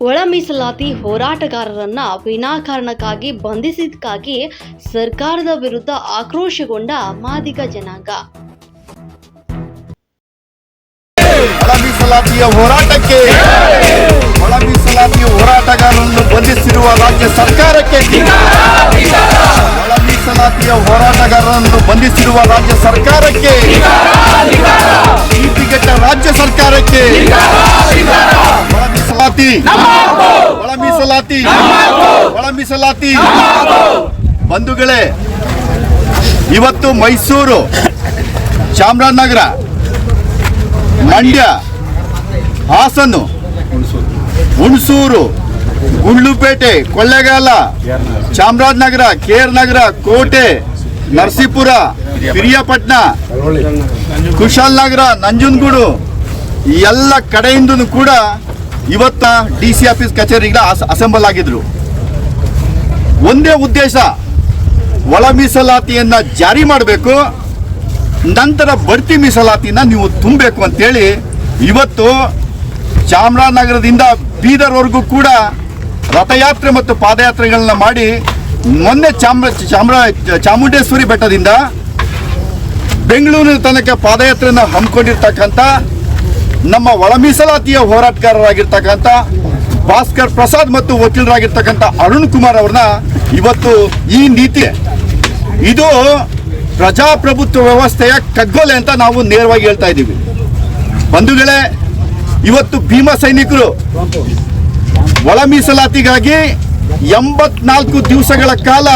ಒಳ ಮೀಸಲಾತಿ ಹೋರಾಟಗಾರರನ್ನ ವಿನಾಕಾರಣಕ್ಕಾಗಿ ಬಂಧಿಸಿದ್ದಕ್ಕಾಗಿ ಸರ್ಕಾರದ ವಿರುದ್ಧ ಆಕ್ರೋಶಗೊಂಡ ಮಾದಿಗ ಜನಾಂಗ. ಹೋರಾಟಕ್ಕೆ ಒಳ ಮೀಸಲಾತಿಯ ಹೋರಾಟಗಾರರನ್ನು ಬಂಧಿಸಿರುವ ರಾಜ್ಯ ಸರ್ಕಾರಕ್ಕೆ ಒಳ ಮೀಸಲಾತಿಯ ಹೋರಾಟಗಾರರನ್ನು ಬಂಧಿಸಿರುವ ರಾಜ್ಯ ಸರ್ಕಾರಕ್ಕೆ ರಾಜ್ಯ ಸರ್ಕಾರಕ್ಕೆ ಮೀಸಲಾತಿ ಒಳ ಮೀಸಲಾತಿ ಒಳ ಮೀಸಲಾತಿ ಬಂಧುಗಳೇ ಇವತ್ತು ಮೈಸೂರು ಚಾಮರಾಜನಗರ ಮಂಡ್ಯ ಹಾಸನು ಹುಣಸೂರು ಗುಂಡ್ಲುಪೇಟೆ ಕೊಳ್ಳೇಗಾಲ ಚಾಮರಾಜನಗರ ಕೇರ್ ನಗರ ಕೋಟೆ ನರಸೀಪುರ ಪಿರಿಯಾಪಟ್ಟಣ ಕುಶಾಲ್ ನಗರ ನಂಜನಗೂಡು ಎಲ್ಲ ಕಡೆಯಿಂದನೂ ಕೂಡ ಇವತ್ತ ಡಿ ಸಿ ಆಫೀಸ್ ಕಚೇರಿಗೆ ಅಸೆಂಬಲ್ ಆಗಿದ್ರು. ಒಂದೇ ಉದ್ದೇಶ, ಒಳ ಮೀಸಲಾತಿಯನ್ನ ಜಾರಿ ಮಾಡಬೇಕು, ನಂತರ ಬಡ್ತಿ ಮೀಸಲಾತಿನ ನೀವು ತುಂಬಬೇಕು ಅಂತೇಳಿ ಇವತ್ತು ಚಾಮರಾಜನಗರದಿಂದ ಬೀದರ್ವರೆಗೂ ಕೂಡ ರಥಯಾತ್ರೆ ಮತ್ತು ಪಾದಯಾತ್ರೆಗಳನ್ನ ಮಾಡಿ ಮೊನ್ನೆ ಚಾಮ್ರ, ಚಾಮರ, ಚಾಮುಂಡೇಶ್ವರಿ ಬೆಟ್ಟದಿಂದ ಬೆಂಗಳೂರಿನ ತನಕ ಪಾದಯಾತ್ರೆಯನ್ನು ಹಮ್ಮಿಕೊಂಡಿರ್ತಕ್ಕಂಥ ನಮ್ಮ ಒಳ ಮೀಸಲಾತಿಯ ಹೋರಾಟಗಾರರಾಗಿರ್ತಕ್ಕಂಥ ಭಾಸ್ಕರ್ ಪ್ರಸಾದ್ ಮತ್ತು ವಕೀಲರಾಗಿರ್ತಕ್ಕಂಥ ಅರುಣ್ ಕುಮಾರ್ ಅವ್ರನ್ನ ಇವತ್ತು ಈ ನೀತಿ, ಇದು ಪ್ರಜಾಪ್ರಭುತ್ವ ವ್ಯವಸ್ಥೆಯ ಕಗ್ಗೊಲೆ ಅಂತ ನಾವು ನೇರವಾಗಿ ಹೇಳ್ತಾ ಇದ್ದೀವಿ. ಬಂಧುಗಳೇ, ಇವತ್ತು ಭೀಮ ಸೈನಿಕರು ಒಳ ಮೀಸಲಾತಿಗಾಗಿ ಎಂಬತ್ನಾಲ್ಕು ದಿವಸಗಳ ಕಾಲ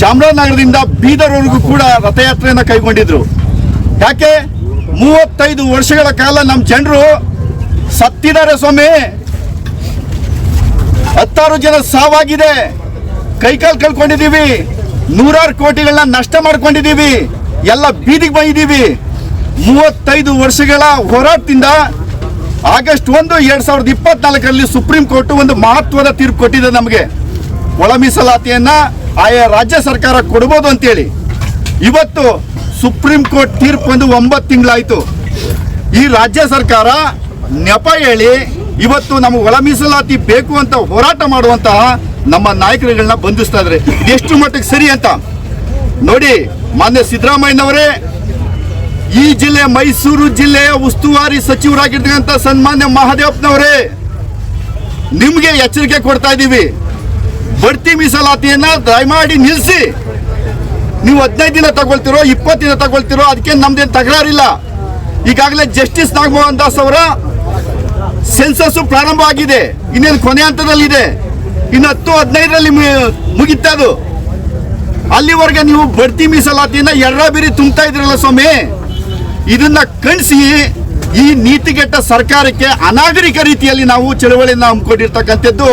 ಚಾಮರಾಜನಗರದಿಂದ ಬೀದರ್ವರೆಗೂ ಕೂಡ ರಥಯಾತ್ರೆಯನ್ನು ಕೈಗೊಂಡಿದ್ರು. ಯಾಕೆ? ಮೂವತ್ತೈದು ವರ್ಷಗಳ ಕಾಲ ನಮ್ಮ ಜನರು ಸತ್ತಿದ್ದಾರೆ ಸ್ವಾಮಿ. ಹತ್ತಾರು ಜನ ಸಾವಾಗಿದೆ. ಕೈಕಾಲು ಕಳ್ಕೊಂಡಿದ್ದೀವಿ. ನೂರಾರು ಕೋಟಿಗಳನ್ನ ನಷ್ಟ ಮಾಡ್ಕೊಂಡಿದ್ದೀವಿ. ಎಲ್ಲ ಬೀದಿಗೆ ಬಂದಿದ್ದೀವಿ. ಮೂವತ್ತೈದು ವರ್ಷಗಳ ಹೋರಾಟದಿಂದ ಆಗಸ್ಟ್ ಒಂದು, ಎರಡ್ ಸಾವಿರದ ಇಪ್ಪತ್ನಾಲ್ಕರಲ್ಲಿ ಸುಪ್ರೀಂ ಕೋರ್ಟ್ ಒಂದು ಮಹತ್ವದ ತೀರ್ಪು ಕೊಟ್ಟಿದೆ ನಮಗೆ. ಒಳ ಮೀಸಲಾತಿಯನ್ನ ಆಯಾ ರಾಜ್ಯ ಸರ್ಕಾರ ಕೊಡ್ಬೋದು ಅಂತೇಳಿ. ಇವತ್ತು ಸುಪ್ರೀಂ ಕೋರ್ಟ್ ತೀರ್ಪು ಒಂದು ಒಂಬತ್ತು ತಿಂಗಳಾಯಿತು. ಈ ರಾಜ್ಯ ಸರ್ಕಾರ ನೆಪ ಹೇಳಿ ಇವತ್ತು ನಮಗೆ ಒಳ ಮೀಸಲಾತಿ ಬೇಕು ಅಂತ ಹೋರಾಟ ಮಾಡುವಂತಹ ನಮ್ಮ ನಾಯಕರುಗಳನ್ನ ಬಂಧಿಸ್ತಾ ಇದ್ರೆ. ಎಷ್ಟು ಮಟ್ಟಿಗೆ ಸರಿ ಅಂತ? ನೋಡಿ, ಮಾನ್ಯ ಸಿದ್ದರಾಮಯ್ಯನವರೇ, ಈ ಜಿಲ್ಲೆ ಮೈಸೂರು ಜಿಲ್ಲೆಯ ಉಸ್ತುವಾರಿ ಸಚಿವರಾಗಿರ್ತಕ್ಕಂಥ ಸನ್ಮಾನ್ಯ ಮಹಾದೇವಪ್ಪನವರೇ, ನಿಮಗೆ ಎಚ್ಚರಿಕೆ ಕೊಡ್ತಾ ಇದ್ದೀವಿ ಬಡ್ತಿ ಮೀಸಲಾತಿಯನ್ನ ದಯಮಾಡಿ ನಿಲ್ಲಿಸಿ ನೀವು ಹದಿನೈದು ದಿನ ತಗೊಳ್ತಿರೋ, ಇಪ್ಪತ್ತು ದಿನ ತಗೊಳ್ತಿರೋ, ಅದಕ್ಕೆ ನಮ್ದೇನು ತಕರಾರಿಲ್ಲ ಈಗಾಗಲೇ ಜಸ್ಟಿಸ್ ನಾಗಮೋಹನ್ ದಾಸ್ ಅವರ ಸೆನ್ಸಸ್ ಪ್ರಾರಂಭ ಆಗಿದೆ. ಇನ್ನೇನು ಕೊನೆ ಹಂತದಲ್ಲಿದೆ. ಇನ್ನು ಹತ್ತು ಹದಿನೈದರಲ್ಲಿ ಮುಗಿತದು. ಅದು ಅಲ್ಲಿವರೆಗೆ ನೀವು ಬಡ್ತಿ ಮೀಸಲಾತಿಯಿಂದ ಎರ್ರ ಬಿರಿ ತುಂಬ್ತಾ ಇದ್ರಲ್ಲ ಸ್ವಾಮಿ? ಇದನ್ನ ಕಣಿಸಿ ಈ ನೀತಿಗೆಟ್ಟ ಸರ್ಕಾರಕ್ಕೆ ಅನಾಗರಿಕ ರೀತಿಯಲ್ಲಿ ನಾವು ಚಳವಳಿಯನ್ನು ಹಮ್ಮಿಕೊಂಡಿರ್ತಕ್ಕಂಥದ್ದು.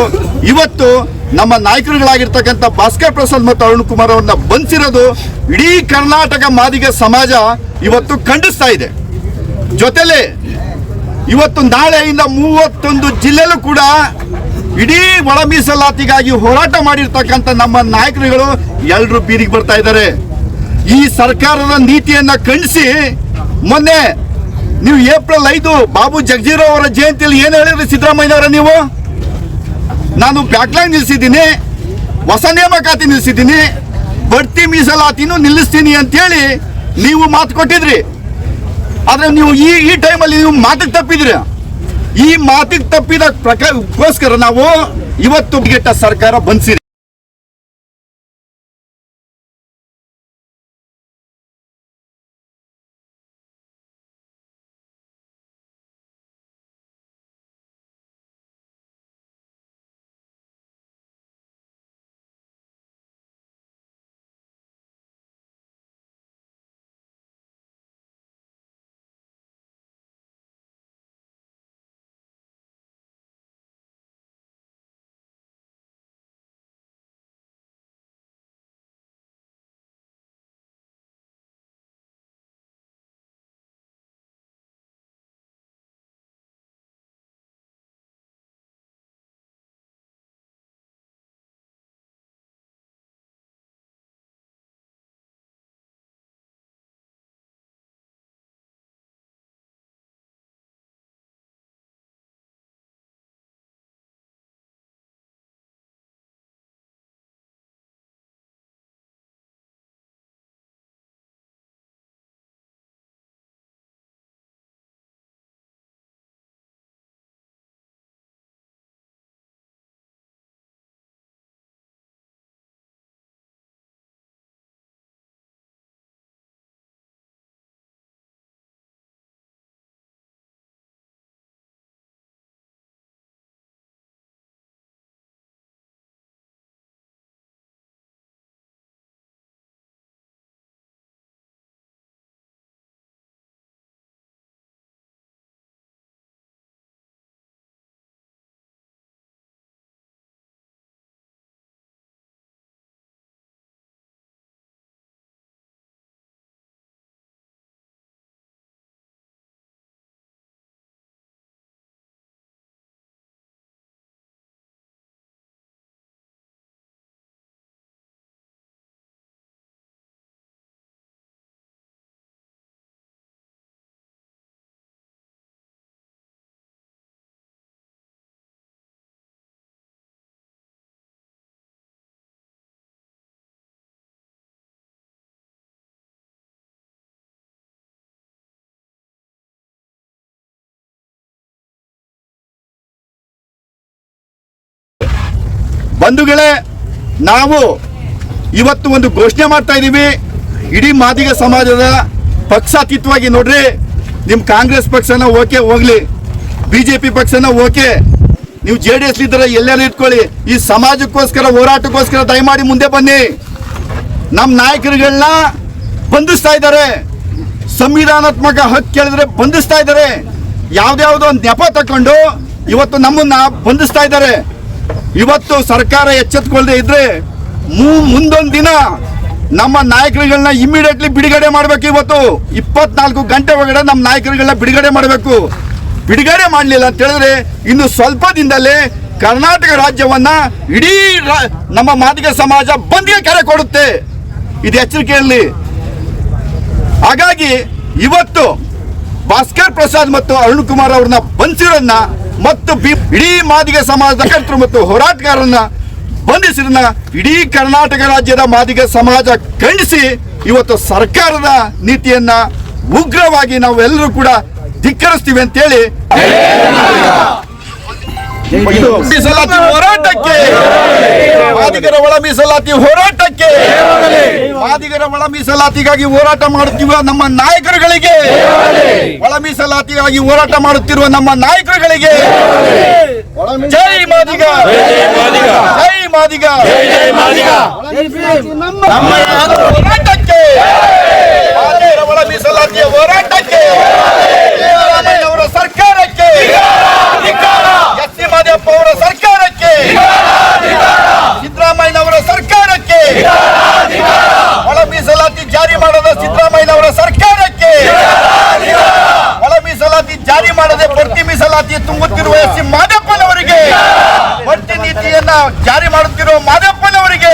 ಇವತ್ತು ನಮ್ಮ ನಾಯಕರುಗಳಾಗಿರ್ತಕ್ಕಂಥ ಭಾಸ್ಕರ್ ಪ್ರಸಾದ್ ಮತ್ತು ಅರುಣ್ ಕುಮಾರ್ ಅವ್ರನ್ನ ಬಂಧಿಸಿರೋದು ಇಡೀ ಕರ್ನಾಟಕ ಮಾದಿಗ ಸಮಾಜ ಇವತ್ತು ಖಂಡಿಸ್ತಾ ಇದೆ. ಜೊತೆಲೆ ಇವತ್ತು ನಾಳೆಯಿಂದ ಮೂವತ್ತೊಂದು ಜಿಲ್ಲೆಲೂ ಕೂಡ ಇಡೀ ಒಳ ಮೀಸಲಾತಿಗಾಗಿ ಹೋರಾಟ ಮಾಡಿರ್ತಕ್ಕಂಥ ನಮ್ಮ ನಾಯಕರುಗಳು ಎಲ್ಲರೂ ಬೀದಿಗೆ ಬರ್ತಾ ಇದ್ದಾರೆ. ಈ ಸರ್ಕಾರದ ನೀತಿಯನ್ನ ಖಂಡಿಸಿ ಮೊನ್ನೆ ನೀವು ಏಪ್ರಿಲ್ ಐದು ಬಾಬು ಜಗಜೀರಾವ್ ಅವರ ಜಯಂತಿಯಲ್ಲಿ ಏನು ಹೇಳಿದ್ರಿ ಸಿದ್ದರಾಮಯ್ಯನವರ ನೀವು? ನಾನು ಬ್ಯಾಕ್ಲೈನ್ ನಿಲ್ಲಿಸಿದ್ದೀನಿ ಹೊಸ ನೇಮಕಾತಿ ನಿಲ್ಲಿಸಿದ್ದೀನಿ ಬಡ್ತಿ ಮೀಸಲಾತಿನೂ ನಿಲ್ಲಿಸ್ತೀನಿ ಅಂತೇಳಿ ನೀವು ಮಾತು ಕೊಟ್ಟಿದ್ರಿ. ಆದರೆ ನೀವು ಈ ಈ ಟೈಮಲ್ಲಿ ನೀವು ಮಾತಿಗೆ ತಪ್ಪಿದ್ರಿ. ಈ ಮಾತಿಗೆ ತಪ್ಪಿದ ಪ್ರಕೋಸ್ಕರ ನಾವು ಇವತ್ತು ಗೆಟ್ಟ ಸರ್ಕಾರ ಬಂಧಿಸಿರಿ ಬಂಧುಗಳೇ, ನಾವು ಇವತ್ತು ಒಂದು ಘೋಷಣೆ ಮಾಡ್ತಾ ಇದ್ದೀವಿ. ಇಡೀ ಮಾದಿಗ ಸಮಾಜದ ಪಕ್ಷಾತೀತವಾಗಿ ನೋಡ್ರಿ ನಿಮ್ಮ ಕಾಂಗ್ರೆಸ್ ಪಕ್ಷನ ಓಕೆ ಹೋಗ್ಲಿ ಬಿ ಜೆ ಪಿ ಪಕ್ಷನ ಓಕೆ, ನೀವು ಜೆ ಡಿ ಎಸ್ ಇದ್ರೆ ಎಲ್ಲರೂ ಇಟ್ಕೊಳ್ಳಿ, ಈ ಸಮಾಜಕ್ಕೋಸ್ಕರ, ಹೋರಾಟಕ್ಕೋಸ್ಕರ ದಯಮಾಡಿ ಮುಂದೆ ಬನ್ನಿ. ನಮ್ಮ ನಾಯಕರುಗಳನ್ನ ಬಂಧಿಸ್ತಾ ಇದ್ದಾರೆ. ಸಂವಿಧಾನಾತ್ಮಕ ಹಕ್ಕು ಕೇಳಿದ್ರೆ ಬಂಧಿಸ್ತಾ ಇದ್ದಾರೆ. ಯಾವ್ದ್ಯಾವ್ದೋ ಒಂದು ನೆಪ ತಕೊಂಡು ಇವತ್ತು ನಮ್ಮನ್ನ ಬಂಧಿಸ್ತಾ ಇದ್ದಾರೆ. ಇವತ್ತು ಸರ್ಕಾರ ಎಚ್ಚೆತ್ಕೊಳ್ಳದೆ ಇದ್ರೆ ಮುಂದೊಂದು ದಿನ ನಮ್ಮ ನಾಯಕರುಗಳನ್ನ ಇಮಿಡಿಯೇಟ್ಲಿ ಬಿಡುಗಡೆ ಮಾಡಬೇಕು ಇವತ್ತು. ಇಪ್ಪತ್ನಾಲ್ಕು ಗಂಟೆ ಒಳಗಡೆ ನಮ್ಮ ನಾಯಕರುಗಳನ್ನ ಬಿಡುಗಡೆ ಮಾಡಬೇಕು. ಬಿಡುಗಡೆ ಮಾಡಲಿಲ್ಲ ಅಂತ ಹೇಳಿದ್ರೆ ಇನ್ನು ಸ್ವಲ್ಪ ದಿನದಲ್ಲೇ ಕರ್ನಾಟಕ ರಾಜ್ಯವನ್ನ ಇಡೀ ನಮ್ಮ ಮಾದಿಗ ಸಮಾಜ ಬಂದ್ಗೆ ಕರೆ ಕೊಡುತ್ತೆ. ಇದು ಎಚ್ಚರಿಕೆಯಲ್ಲಿ ಹಾಗಾಗಿ ಇವತ್ತು ಭಾಸ್ಕರ್ ಪ್ರಸಾದ್ ಮತ್ತು ಅರುಣ್ ಕುಮಾರ್ ಅವ್ರನ್ನ ಬಂಧಿಸಿರೋದನ್ನ ಮತ್ತು ಇಡೀ ಮಾದಿಗ ಸಮಾಜದ ಕರ್ತರು ಮತ್ತು ಹೋರಾಟಗಾರರನ್ನ ಬಂಧಿಸಿದನ್ನ ಇಡೀ ಕರ್ನಾಟಕ ರಾಜ್ಯದ ಮಾದಿಗ ಸಮಾಜ ಖಂಡಿಸಿ ಇವತ್ತು ಸರ್ಕಾರದ ನೀತಿಯನ್ನ ಉಗ್ರವಾಗಿ ನಾವೆಲ್ಲರೂ ಕೂಡ ಧಿಕ್ಕರಿಸ್ತೀವಿ ಅಂತೇಳಿ. ಮೀಸಲಾತಿ ಹೋರಾಟಕ್ಕೆ. ಮಾದಿಗರ ಒಳ ಮೀಸಲಾತಿ ಹೋರಾಟಕ್ಕೆ. ಮಾದಿಗರ ಒಳ ಮೀಸಲಾತಿಗಾಗಿ ಹೋರಾಟ ಮಾಡುತ್ತಿರುವ ನಮ್ಮ ನಾಯಕರುಗಳಿಗೆ. ಒಳ ಮೀಸಲಾತಿಗಾಗಿ ಹೋರಾಟ ಮಾಡುತ್ತಿರುವ ನಮ್ಮ ನಾಯಕರುಗಳಿಗೆ. ಜೈ ಮಾದಿಗ. ಜೈ ಮಾದಿಗ. ನಮ್ಮ ಹೋರಾಟಕ್ಕೆ? ಮಾದಿಗರ ಒಳ ಮೀಸಲಾತಿಯ ಹೋರಾಟಕ್ಕೆ? ಅವರ ಸರ್ಕಾರಕ್ಕೆ ಎಸ್ ಸಿ ಮಾದೇವಪ್ಪ ಅವರ ಸರ್ಕಾರಕ್ಕೆ ಸಿದ್ದರಾಮಯ್ಯನವರ ಸರ್ಕಾರಕ್ಕೆ ಒಳ ಮೀಸಲಾತಿ ಜಾರಿ ಮಾಡದ ಸಿದ್ದರಾಮಯ್ಯನವರ ಸರ್ಕಾರಕ್ಕೆ ಒಳ ಮೀಸಲಾತಿ ಜಾರಿ ಮಾಡದೆ ಬಡ್ತಿ ಮೀಸಲಾತಿ ತುಂಬುತ್ತಿರುವ ಎಸ್ ಸಿ ಮಾದಪ್ಪನವರಿಗೆ ಬಡ್ತಿ ನೀತಿಯನ್ನ ಜಾರಿ ಮಾಡುತ್ತಿರುವ ಮಾದಪ್ಪನವರಿಗೆ.